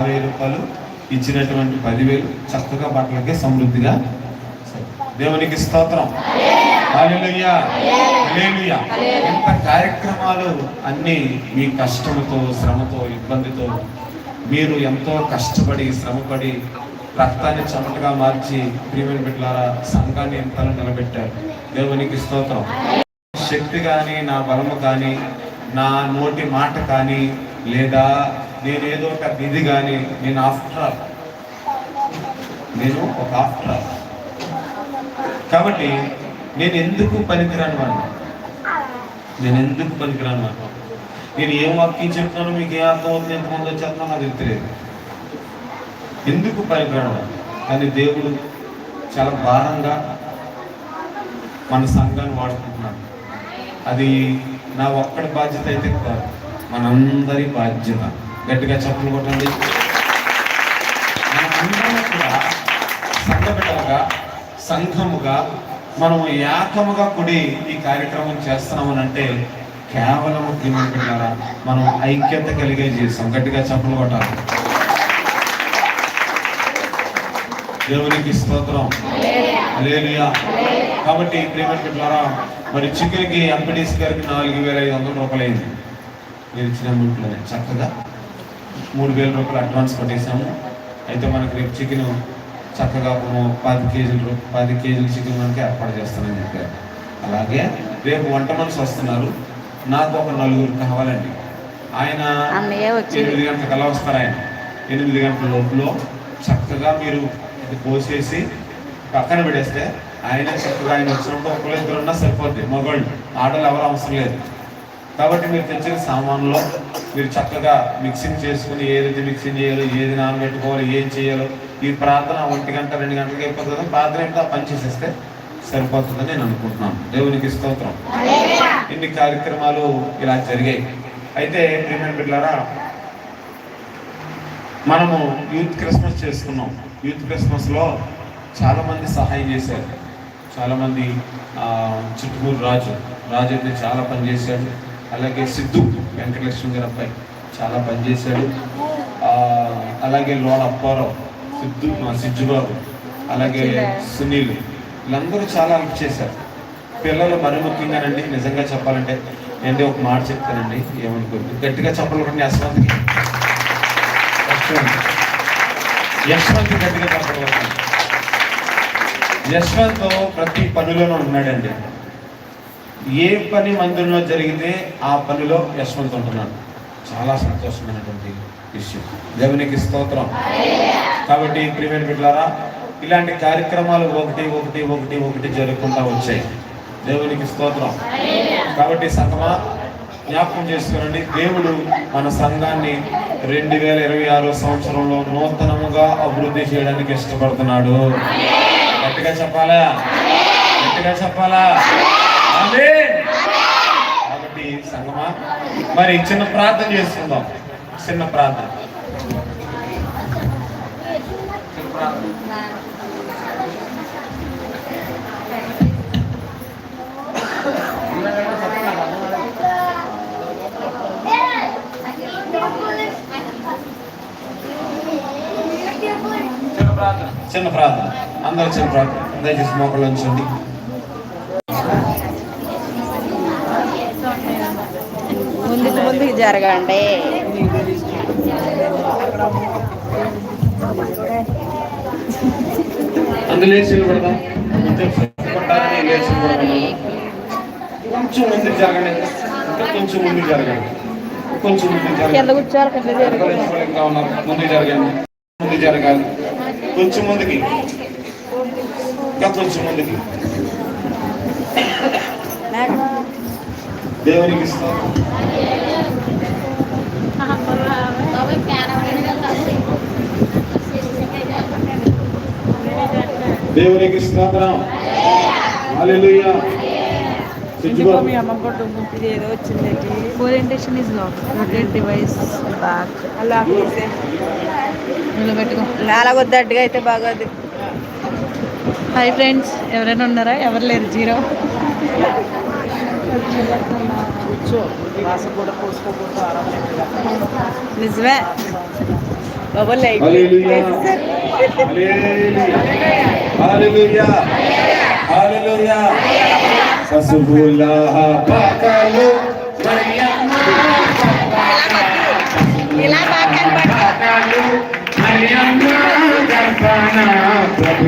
వెయ్యి రూపాయలు ఇచ్చినటువంటి పదివేలు చక్కగా బట్టలకే సమృద్ధిగా దేవునికి స్తోత్రం. ఇంత కార్యక్రమాలు అన్నీ మీ కష్టముతో శ్రమతో ఇబ్బందితో మీరు ఎంతో కష్టపడి శ్రమపడి రక్తాన్ని చెమటగా మార్చి ప్రియమైన బిడ్డలారా సంఘాన్ని ఎంతలో నిలబెట్టారు. దేవునికి స్తోత్రం. శక్తి కానీ నా బలము కానీ నా నోటి మాట కానీ లేదా నేనేదో ఒక నిధి కానీ నేను ఆఫ్టర్ నేను ఒక ఆఫ్టర్ కాబట్టి నేను ఎందుకు పనికిరాను వాడిని? నేను ఎందుకు పనికిరాను వాడిని? నేను ఏం వాక్యం చెప్తున్నాను మీకు ఏ అర్థం అవుతుంది ఎంతమంది వచ్చేస్తున్నా నాకు తెలియదు. ఎందుకు పనికిరాను కానీ దేవుడు చాలా భారంగా మన సంఘాన్ని వాడుకుంటున్నాడు. అది నా ఒక్కడి బాధ్యత అయితే కాదు. మనందరి బాధ్యత. గట్టిగా చెప్పలు కొట్టండి. మనందరం కూడా సంఘ సంఘముగా మనం ఏకముగా కూడి ఈ కార్యక్రమం చేస్తున్నామని అంటే కేవలం ప్రియమైన మనం ఐక్యత కలిగే చేస్తాం గట్టిగా చెప్పలు కొట్టాలి. దేవునికి స్తోత్రం. హల్లెలూయా. కాబట్టి ప్రియమైన బిడ్డలారా మరి చికెన్కి ఎంపీడీసీ గారికి నాలుగు వేల ఐదు వందల రూపాయలు అయింది మీరు ఇచ్చిన అమౌంట్లోనే. చక్కగా మూడు వేల రూపాయలు అడ్వాన్స్ కొట్టేసాము అయితే మనకి రేపు చికెన్ చక్కగా పది కేజీలు పది కేజీల చికెన్ మనకి ఏర్పాటు చేస్తానని చెప్పారు. అలాగే రేపు వంట మనిషి వస్తున్నారు. నాకు ఒక నలుగురు కావాలండి. ఆయన ఎనిమిది గంటలకు అలా వస్తారు ఆయన? ఎనిమిది గంటల లోపల చక్కగా మీరు పోసేసి పక్కన పెడేస్తే ఆయన చక్కగా ఆయన వచ్చినప్పుడు ఒకళ్ళు ఇద్దరు ఉన్నా సరిపోద్ది. మగవాళ్ళు ఆడలు ఎవరు అవసరం లేదు. కాబట్టి మీరు తెచ్చిన సామాన్లో మీరు చక్కగా మిక్సింగ్ చేసుకుని ఏదైతే మిక్సింగ్ చేయాలో ఏది నానబెట్టుకోవాలి ఏం చేయాలో ఈ ప్రార్థన ఒంటి గంట రెండు గంటలకు అయిపోతుందో ప్రార్థన ఏంటో పని చేసేస్తే సరిపోతుందని నేను అనుకుంటున్నాను. దేవునికి స్తోత్రం. ఇన్ని కార్యక్రమాలు ఇలా జరిగాయి. అయితే ప్రియమైన బిడ్డలారా మనము యూత్ క్రిస్మస్ చేసుకున్నాం. యూత్ క్రిస్మస్లో చాలామంది సహాయం చేశారు. చాలామంది ఆ, చిట్టుమూరు రాజు రాజు అయితే చాలా పని చేశాడు. అలాగే సిద్ధు వెంకటలక్ష్మి గారి అబ్బాయి చాలా పని చేశాడు. ఆ, అలాగే లోడ అప్పారావు సిద్ధు మా సిద్ధుబాబు అలాగే సునీల్ వీళ్ళందరూ చాలా హెల్ప్ చేశారు. పిల్లలు మరి ముఖ్యంగానండి నిజంగా చెప్పాలంటే నేను ఒక మాట చెప్తానండి ఏమనుకోండి గట్టిగా చెప్పాలంటే యశ్వంత్కి. యశ్వంత్. యశ్వంత్ గట్టిగా చెప్పగలుగుతాను యశ్వంత్ ప్రతి పనిలోనూ ఉన్నాడండి. ఏ పని మందిరంలో జరిగితే ఆ పనిలో యశ్వంత్ ఉంటున్నాడు. చాలా సంతోషమైనటువంటి విషయం. దేవునికి స్తోత్రం. కాబట్టి ప్రియమైన బిడ్డలారా ఇలాంటి కార్యక్రమాలు ఒకటి ఒకటి ఒకటి ఒకటి జరగకుండా వచ్చాయి. దేవునికి స్తోత్రం. కాబట్టి సంగమా జ్ఞాపకం చేసుకోనండి. దేవుడు మన సంఘాన్ని రెండు వేల ఇరవై ఆరో సంవత్సరంలో నూతనముగా అభివృద్ధి చేయడానికి ఇష్టపడుతున్నాడు. గట్టిగా చెప్పాలా? గట్టిగా చెప్పాలా? కాబట్టి సంగమా? మరి చిన్న ప్రార్థన చేసుకుందాం. చిన్న ప్రార్థన. చిన్న ప్రార్థన. చిన్న ప్రార్థన అందరూ చిన్న ప్రార్థన. దయచేసి మొక్కలు ఉంచండి ముందుకు ముందుకు జరగండి. కొంచెం ముందుకు జరగండి. కొంచెం ముందుకు జరగండి. కొంచెం ముందుకు కింద జరగండి ముందుకు జరగాలి. కొంచెం ముందుకి. ఇంకా కొంచెం ముందుకి. దేవునికి ఇస్తాం దేవునికి స్తోత్రం. హల్లెలూయా ఏదో వచ్చిందండి orientation is lock rotate device back అలా నిలబెట్టుకో. అయితే బాగోదు. హాయ్ ఫ్రెండ్స్ ఎవరైనా ఉన్నారా? ఎవరు లేరు? జీరో నిజమే. బాబా లైక్ హల్లెలూయా. ఇలా బాగా మరియమ్మ ప్రభు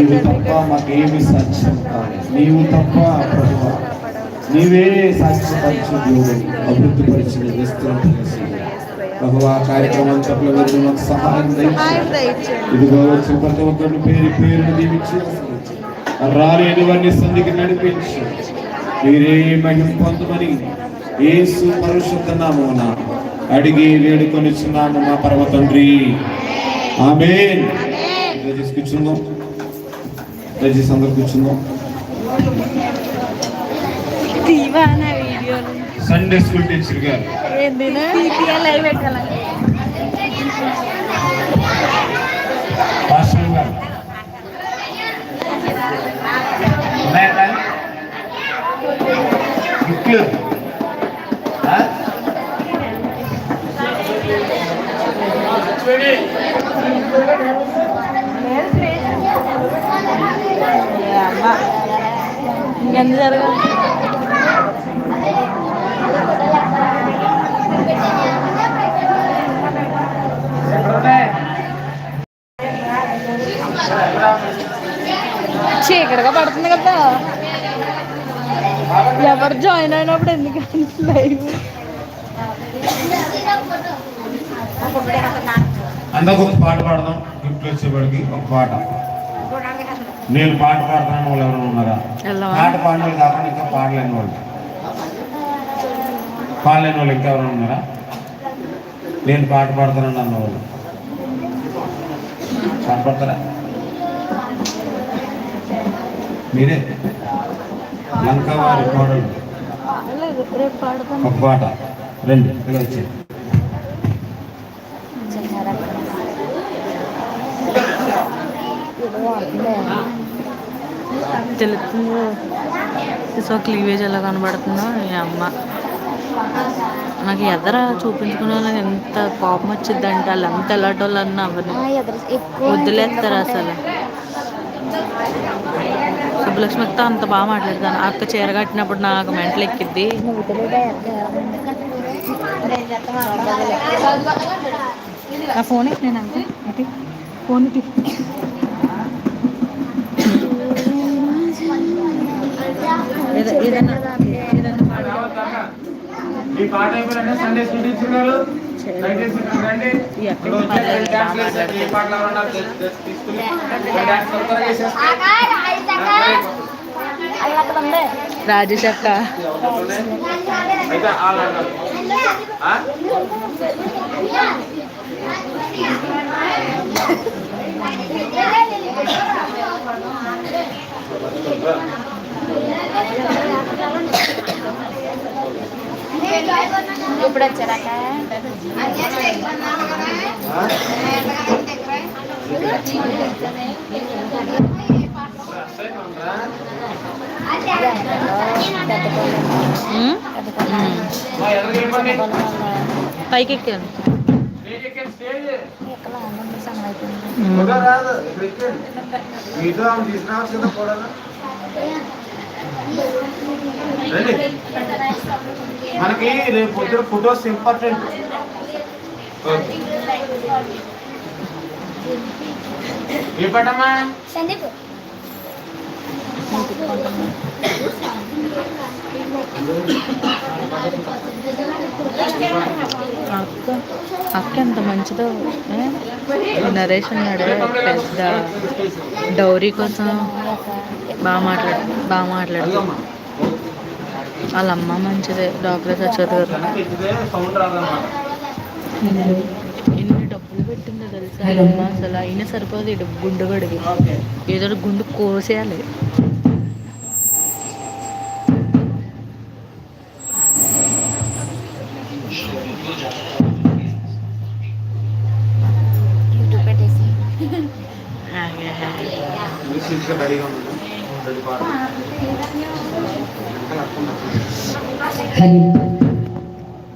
నీవు తప్ప మాకేమి సాక్ష్యం కాదు. నీవు తప్ప ప్రభువా నీవే సాక్ష్యపరిచిన దేవుడిని అభివృద్ధిపరిచిన విస్తరించిన ప్రభువా కార్యక్రమం చెప్పల వెళ్ళి మాకు సహాయం ఇదిగో వచ్చిన ప్రతి ఒక్కరిని పేరు పేరును దీవించి రాలేని వారిని సంధికి నడిపించి మీరే మహిమ పొందమని యేసు పరిశుద్ధ నామమున అడిగి వేడుకొని చిన్నాము మా పరమ తండ్రి. ఆమె కూర్చుందాం దయచేసి అందరు కూర్చుందాం సండే స్కూల్ టీచర్ గారు. పాస్టర్ గారు. ఉన్నాయా? గిఫ్ట్లు ఆ? అమ్మ ఇంకెంత జరగాలి చీకటిగా పడుతుంది కదా. ఎవరు జాయిన్ అయినప్పుడు ఎందుకంటే లైవ్ అందరికి ఒక పాట పాడదాం. గిఫ్ట్ వచ్చేవాడికి ఒక పాట. నేను పాట పాడుతున్నాను వాళ్ళు ఎవరైనా ఉన్నారా? పాట పాడిన వాళ్ళు కాకుండా ఇంకా పాడలేని వాళ్ళు. పాడలేని వాళ్ళు ఇంకా ఎవరైనా ఉన్నారా? నేను పాట పాడుతున్నాను అన్న వాళ్ళు. పాట పాడతారా? మీరే? లంకవారి కోడలు. లేదు రేపు పాడుతాను ఒక పాట. రండి ఇలా వచ్చేది తెలుస్తుందో. సో క్లీవేజ్ ఎలా కనబడుతుందో ఈ అమ్మ. నాకు ఎదర చూపించుకునే వాళ్ళకి ఎంత కోపం వచ్చిందంటే వాళ్ళు ఎంత ఎలాటోళ్ళు అన్న అవన్నీ వదిలేస్తారు అసలు. సుబ్బలక్ష్మితో అంత బాగా మాట్లాడతాను. అక్క చీర కట్టినప్పుడు నాకు మెంటలు ఎక్కిద్ది. నా ఫోన్ నేను అంతే? ఇటు ఫోన్ ఇటు. ఏదైనా ఏదైనా ఈ పాట అయిపోయినా సండే స్కూల్. రాజేష్ అక్క. అయితే? ఇప్పుడు వచ్చారాక. పైకి ఎక్కాను ఉమ్. మీతో ఆమె మనకి రేపు పొద్దున ఫొటోస్ ఇంపార్టెంట్. ఏ పటమా సందీప్. అక్క అక్క ఎంత మంచిదో నరేష్ ఉన్నాడు పెద్ద డౌరీ కోసం బాగా మాట్లాడు బాగా మాట్లాడు. వాళ్ళ అమ్మ మంచిదే డాక్టర్ చదువు ఎన్ని డబ్బులు పెట్టిందో తెలుసా? అమ్మ అసలు అయినా సరిపోదు గుండు గడిగి ఏదో గుండు కోసేయాలి.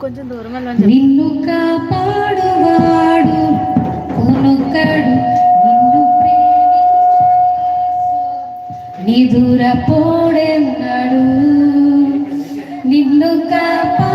కొంచెం దూరం నిన్ను కాపాడువాడు కొనుకడు నిన్ను నిదుర పోడెన్నాడు నిన్ను కాపాడువాడు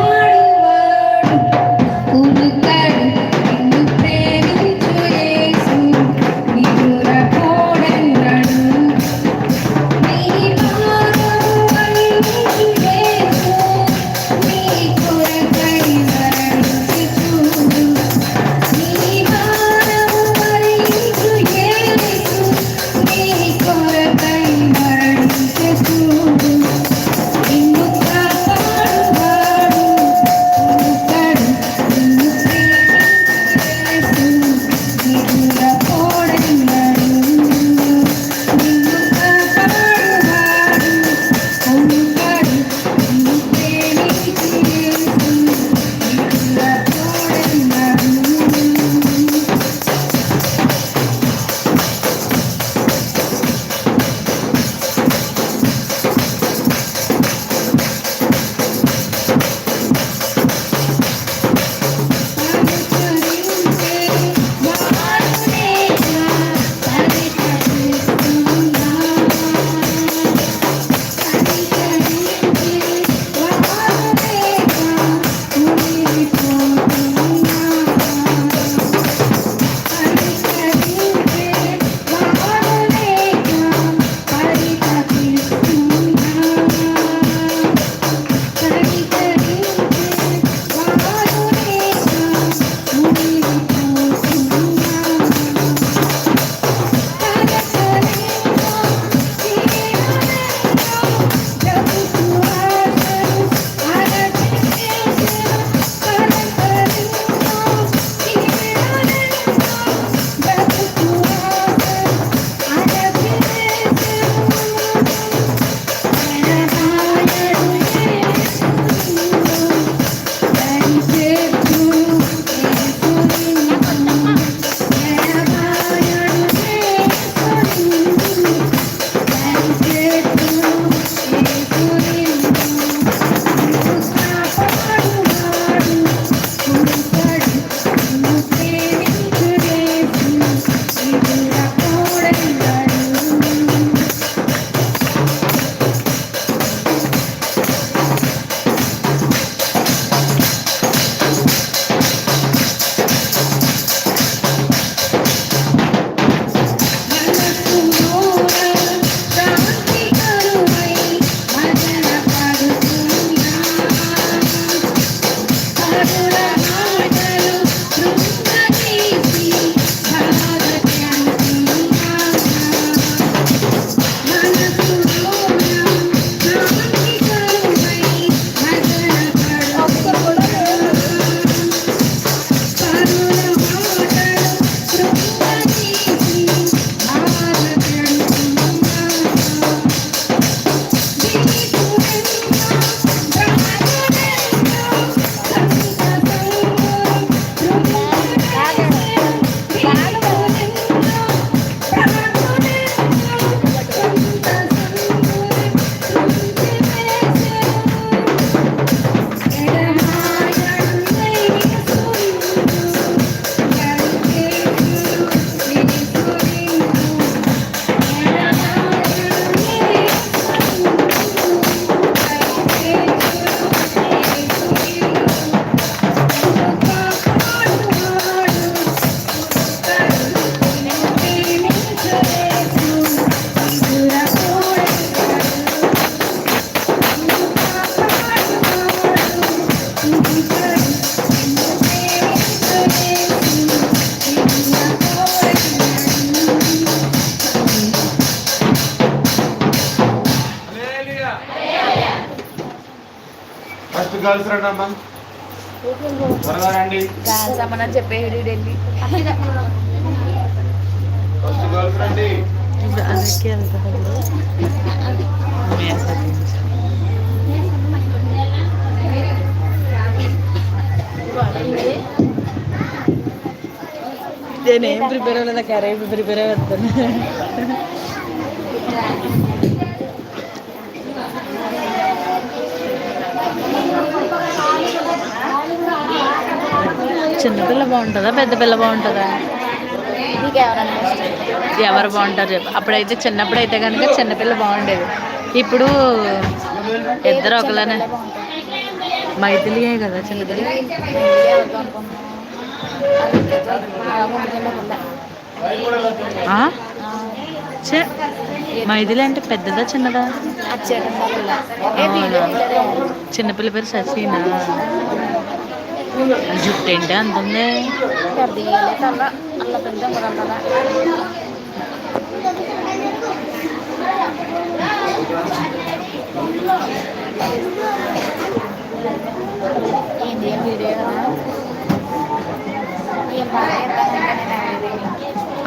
ఫస్ట్ గర్ల్స్ రండి అమ్మా త్వరగా రండి డాన్స్ అమ్మని చెప్పేది వెళ్ళి ఫస్ట్ గర్ల్స్ రండి ಅದಕ್ಕೆ ಅಂತ నేనేం ప్రిపేర్ అవ్వలేదు కర్రీ ప్రిపేర్ అవుతాను చిన్నపిల్ల బాగుంటుందా? పెద్ద పిల్ల బాగుంటుందా? ఎవరు బాగుంటారు చెప్పు. అప్పుడైతే చిన్నప్పుడు అయితే కనుక చిన్నపిల్ల బాగుండేది. ఇప్పుడు ఇద్దరు ఒకలానే మైథిలియే కదా చిన్నపిల్ల పిల్ల. మైథిలి అంటే పెద్దదా చిన్నదా? పిల్ల? చిన్నపిల్ల పేరు శశినా జుట్టు ఏంటి అంత ఉంది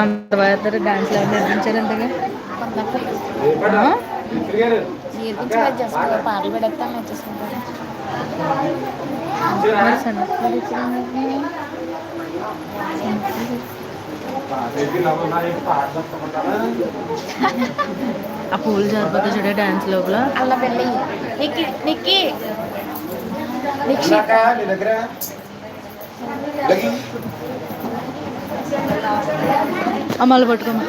అంత బాగా డాన్స్లో నేర్పించారు అంతగా జస్ట్ పాటలు పెడతాను నేర్చేసుకుంటాను ఆ పూలు జారిపోతే చూడే డాన్స్ లోపల. అల్ల పెళ్ళి నిక్కి నిక్కి. దగ్గర. అమ్మాలు పట్టుకోమా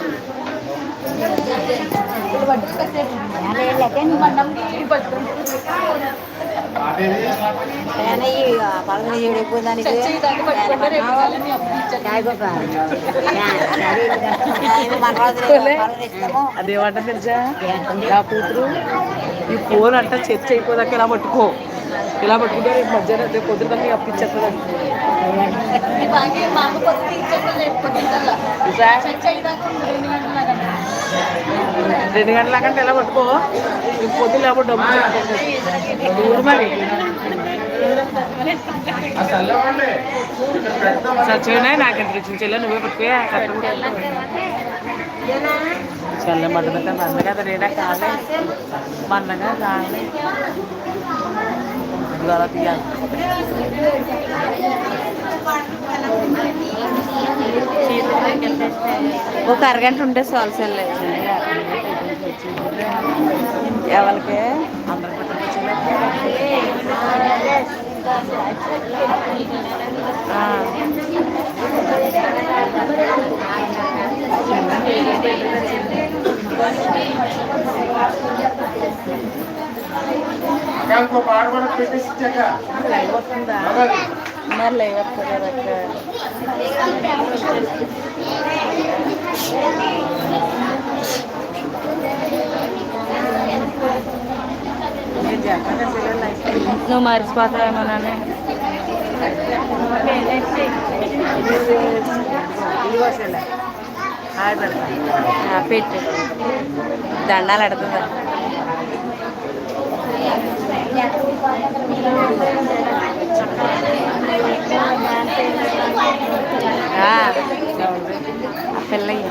పాటేది? అదేమంట తెలుసా? నా కూతురు ఈ ఫోన్ అంట చర్చ అయిపోదాక ఇలా పట్టుకో. ఇలా పట్టుకుంటే రేపు మధ్యాహ్నం రేపు దాకా అప్పించేస్తుంది రెండు గంటల కంటే ఎలా పట్టుకో రేపు పొద్దున లేకపోతే డబ్బు చెప్తాను. మరి ఆ చల్లవండి. ఇక్కడ పెడతాం. సచ్చిపోయినా నాకు ఎంత రుచి చెల్లె నువ్వే పట్టుకోయా చల్ల మడ్డదంటే మందగా రేడా కాలే మందగా కాలే అలా తీయాలి ఒక అరగంట ఉంటే చాలు సెల్లే ఎవరికి? కూడా పెట్టేసి ఇచ్చాక. లైవ్ వస్తుందా అవ్వదు. మరి లైవ్ వస్తుంది కదా నువ్వు మర్చిపోతావేమోనని పెట్టు దండాలు అడుగుతుందా ఆ పిల్లయ్య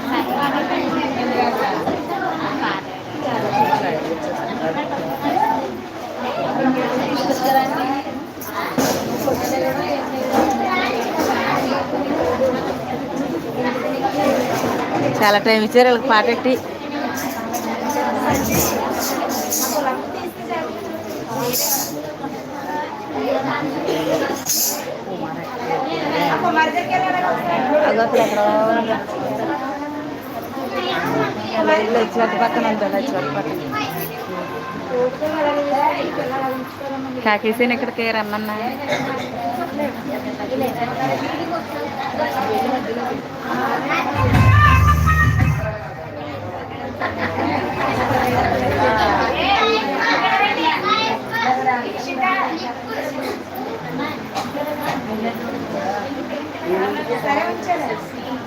చాలా టైం ఇచ్చారు వాళ్ళకి పాట అగో అక్కడ ఎక్కడో ఇల్లు పక్కన ఉంటుంది వచ్చినట్టు పక్కన. ఇక్కడికి రమ్మన్నా? Thank you. పెట్టాలి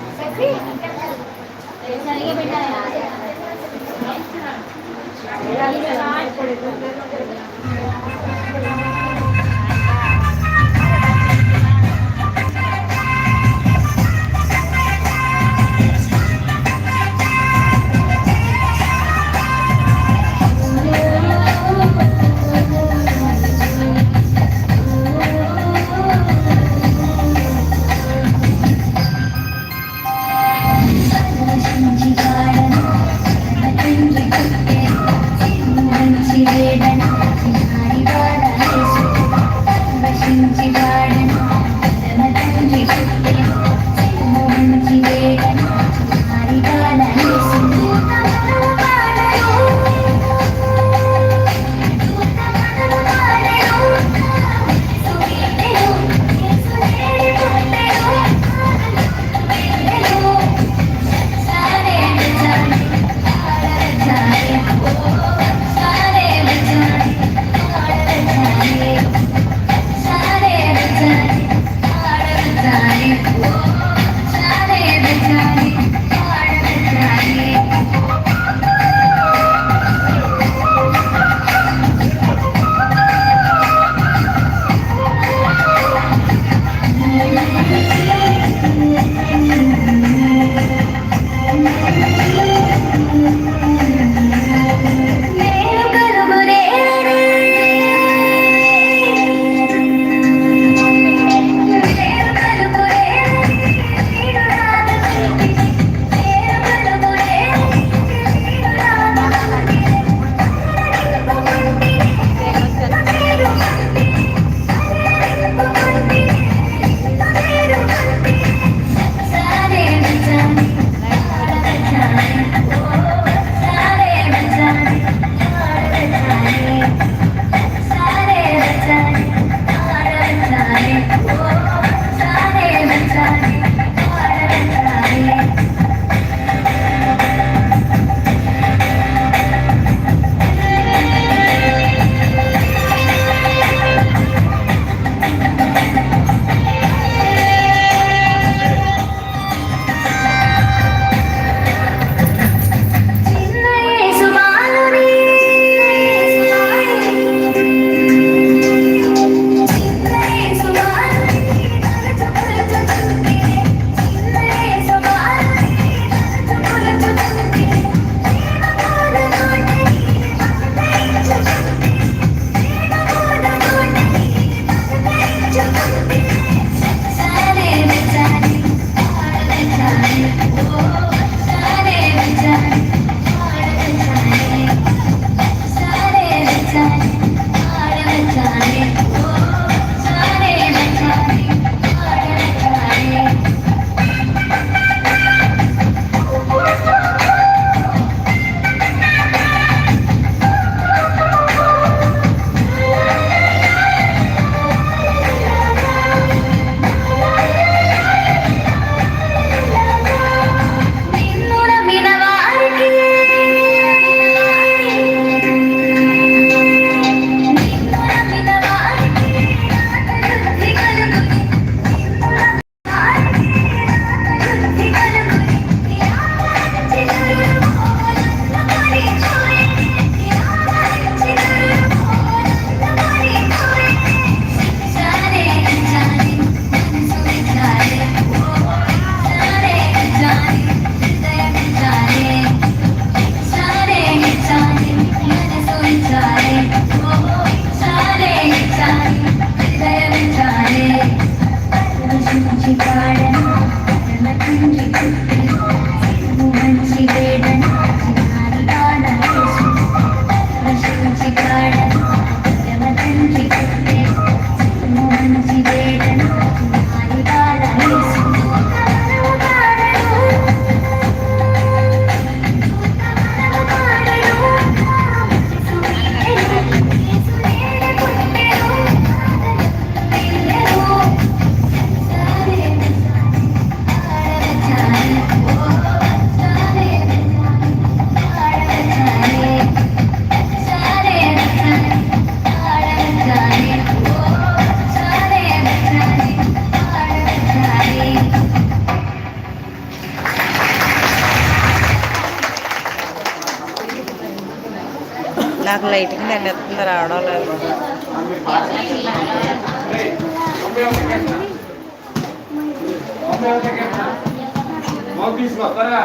తీసుకో త్వరగా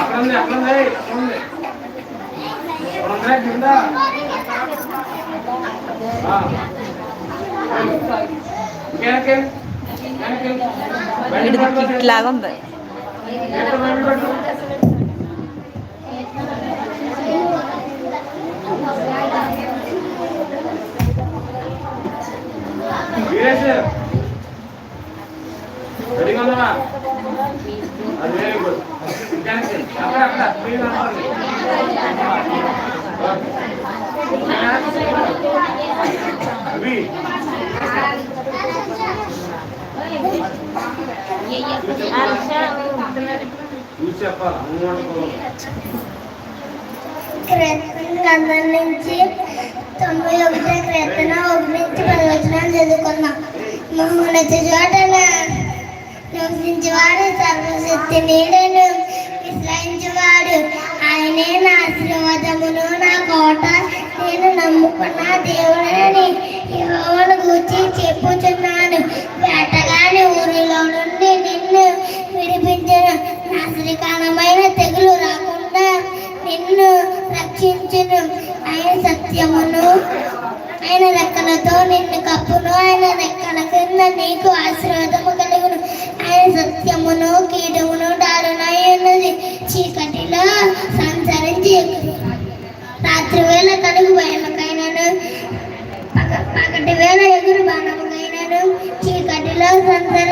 అక్కడ ఉంది అక్కడ ఉంది అక్కడ ఉంది. కింద ఉంది. వీరేష్. రెడీగా ఉందా అది వెరీ గుడ్ అక్కడ అక్కడ. అవి. చూసి చెప్పాలి. నుంచి తొంభై ఒకటి క్రితం ఒకటి నుంచి పది వచనాలు చదువుకున్నాం. మమ్మల్ని చోట నివసించేవాడు సర్వశక్తి నీడను విశ్రయించేవాడు. ఆయనే నా ఆశీర్వాదమును నా కోట. నేను నమ్ముకున్న దేవుడని యోగను గురించి చెప్పుచున్నాను. వేటగాని ఊరిలో నుండి నిన్ను విడిపించిన. నాశనకాలమైన తెగులు రాకుండా నిన్ను రక్షించను. ఆయన సత్యమును ఆయన రెక్కలతో నిన్ను కప్పును. ఆయన రెక్కల కింద నీకు ఆశీర్వాదము కలిగి సత్యమును కీటమును దారుణమైనది చీకటిలో సంచరించి రాత్రి వేళ కడుగు భయముకైనను పగటి వేళ ఎగురు బాణముకైనను చీకటిలో సంచరించి